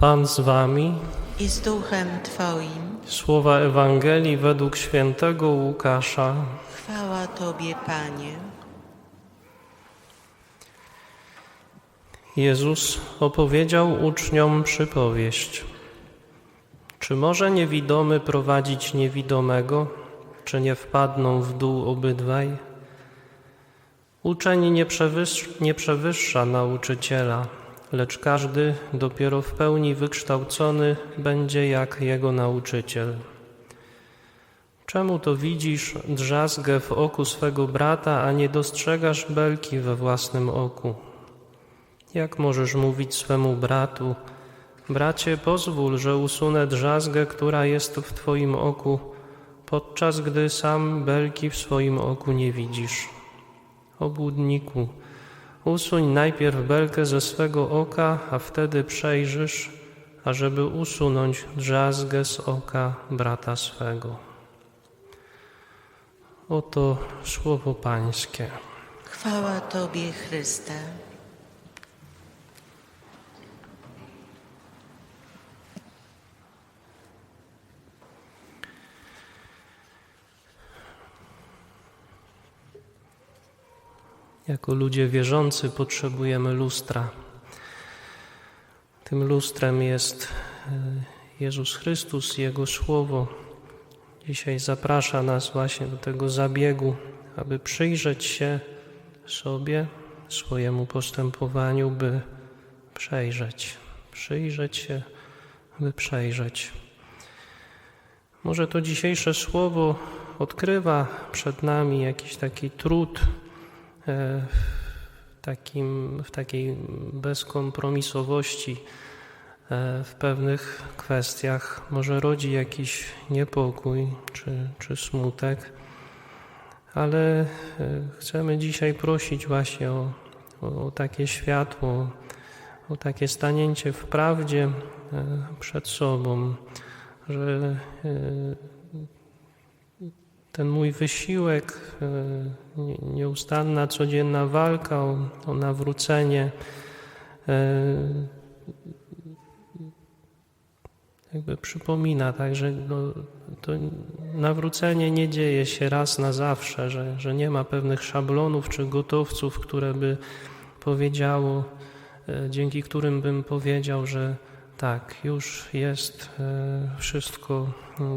Pan z wami. i z duchem Twoim. Słowa Ewangelii według świętego Łukasza. Chwała Tobie, Panie. Jezus opowiedział uczniom przypowieść. Czy może niewidomy prowadzić niewidomego, czy nie wpadną w dół obydwaj? Uczeń nie, przewyż, nie przewyższa nauczyciela, lecz każdy dopiero w pełni wykształcony będzie jak jego nauczyciel. Czemu to widzisz drzazgę w oku swego brata, a nie dostrzegasz belki we własnym oku? Jak możesz mówić swemu bratu, bracie, pozwól, że usunę drzazgę, która jest w twoim oku, podczas gdy sam belki w swoim oku nie widzisz? Obłudniku, usuń najpierw belkę ze swego oka, a wtedy przejrzysz, ażeby usunąć drzazgę z oka brata swego. Oto słowo Pańskie. Chwała Tobie, Chryste. Jako ludzie wierzący potrzebujemy lustra. Tym lustrem jest e, Jezus Chrystus, Jego Słowo. Dzisiaj zaprasza nas właśnie do tego zabiegu, aby przyjrzeć się sobie, swojemu postępowaniu, by przejrzeć, przyjrzeć się, by przejrzeć. Może to dzisiejsze słowo odkrywa przed nami jakiś taki trud takim, w takiej bezkompromisowości e, w pewnych kwestiach. Może rodzi jakiś niepokój czy, czy smutek, ale e, chcemy dzisiaj prosić właśnie o, o, o takie światło, o takie stanięcie w prawdzie przed sobą, że ten mój wysiłek, nieustanna codzienna walka o, o nawrócenie, jakby przypomina, tak, że to nawrócenie nie dzieje się raz na zawsze, że, że nie ma pewnych szablonów czy gotowców, które by powiedziało, dzięki którym bym powiedział, że tak, już jest wszystko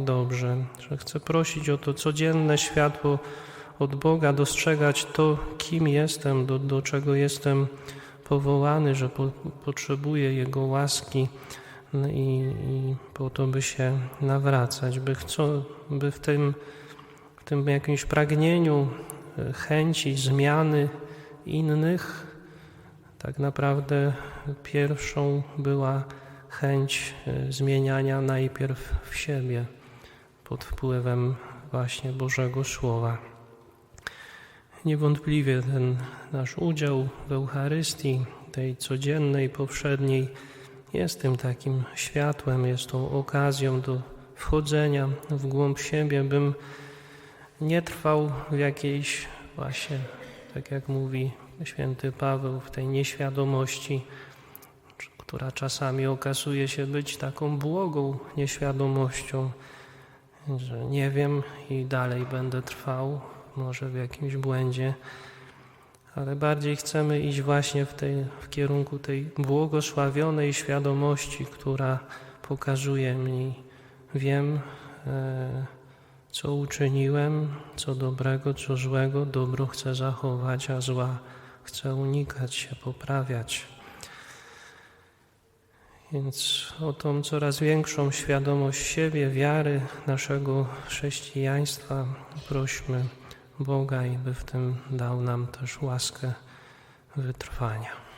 dobrze, że chcę prosić o to codzienne światło od Boga, dostrzegać to, kim jestem, do, do czego jestem powołany, że po, potrzebuję Jego łaski i, i, po to, by się nawracać, by, chcą, by w, tym, w tym jakimś pragnieniu chęci zmiany innych, tak naprawdę pierwszą była chęć zmieniania najpierw w siebie pod wpływem właśnie Bożego Słowa. Niewątpliwie ten nasz udział w Eucharystii, tej codziennej, powszedniej, jest tym takim światłem, jest tą okazją do wchodzenia w głąb siebie, bym nie trwał w jakiejś właśnie, tak jak mówi święty Paweł, w tej nieświadomości, która czasami okazuje się być taką błogą nieświadomością, że nie wiem i dalej będę trwał, może w jakimś błędzie, ale bardziej chcemy iść właśnie w, tej, w kierunku tej błogosławionej świadomości, która pokazuje mi, wiem, e, co uczyniłem, co dobrego, co złego, dobro chcę zachować, a zła chcę unikać się, poprawiać. Więc o tą coraz większą świadomość siebie, wiary naszego chrześcijaństwa prośmy Boga i by w tym dał nam też łaskę wytrwania.